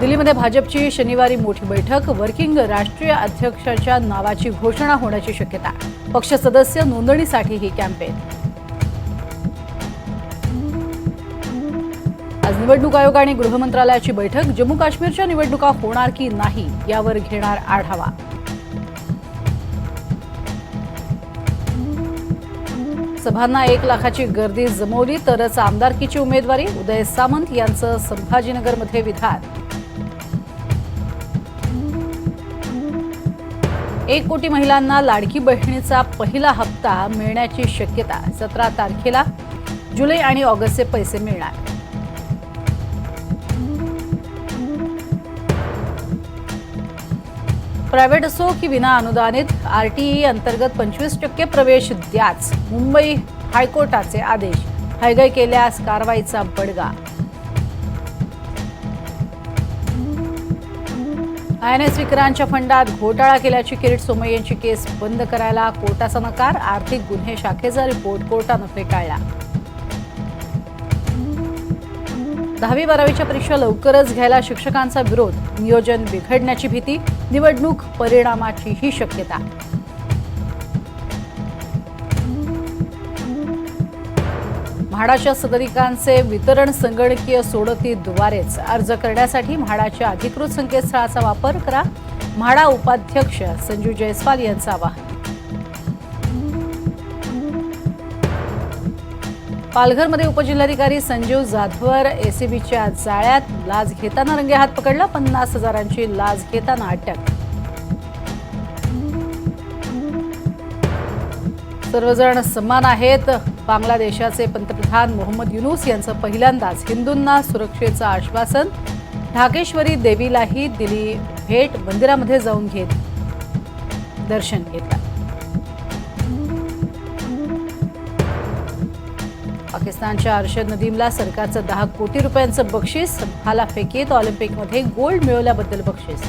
दिल्लीमध्ये भाजपची शनिवारी मोठी बैठक वर्किंग राष्ट्रीय अध्यक्षाच्या नावाची घोषणा होण्याची शक्यता. पक्ष सदस्य नोंदणीसाठी ही कॅम्पेन आज निवडणूक आयोग आणि गृहमंत्रालयाची बैठक जम्मू काश्मीरच्या निवडणुका होणार की नाही यावर घेणार आढावा. सभांना एक लाखाची गर्दी जमवली तरच आमदारकीची उमेदवारी उदय सामंत यांचं संभाजीनगरमध्ये विधान. एक कोटी महिलांना लाडकी बहिणीचा पहिला हप्ता मिळण्याची शक्यता सतरा तारखेला जुलै आणि ऑगस्टचे पैसे मिळणार. प्रायव्हेट असो की विना अनुदानित आरटीई अंतर्गत पंचवीस टक्के प्रवेश द्याच मुंबई हायकोर्टाचे आदेश हयगय केल्यास कारवाईचा बडगा. आय एन एस विक्रांतच्या फंडात घोटाळा केल्याची किरीट सोमय यांची केस बंद करायला कोर्टाचा नकार आर्थिक गुन्हे शाखेचा रिपोर्ट कोर्टानं फेटाळला दहावी बारावीच्या परीक्षा लवकरच घ्यायला शिक्षकांचा विरोध नियोजन बिघडण्याची भीती निवडणूक परिणामाची ही शक्यता. म्हाडाच्या सदनिकांचे वितरण संगणकीय सोडतीद्वारेच अर्ज करण्यासाठी म्हाडाच्या अधिकृत संकेतस्थळाचा वापर करा. म्हाडा उपाध्यक्ष संजू जयस्वाल यांचं आवाहन. पालघरमध्ये उपजिल्हाधिकारी संजीव जाधवर एसीबीच्या जाळ्यात लाच घेताना रंगे हात पकडला. पन्नास हजारांची लाच घेताना अटक. सर्वजण समान आहेत. बांगलादेशाचे पंतप्रधान मोहम्मद युनूस यांचं पहिल्यांदाच हिंदूंना सुरक्षेचं आश्वासन. ढाकेश्वरी देवीलाही दिली भेट मंदिरामध्ये जाऊन घेत दर्शन घेतलं. पाकिस्तानच्या अर्शद नदीमला सरकारचं दहा कोटी रुपयांचं बक्षीस भाला फेकीत ऑलिम्पिकमध्ये गोल्ड मिळवल्याबद्दल बक्षीस.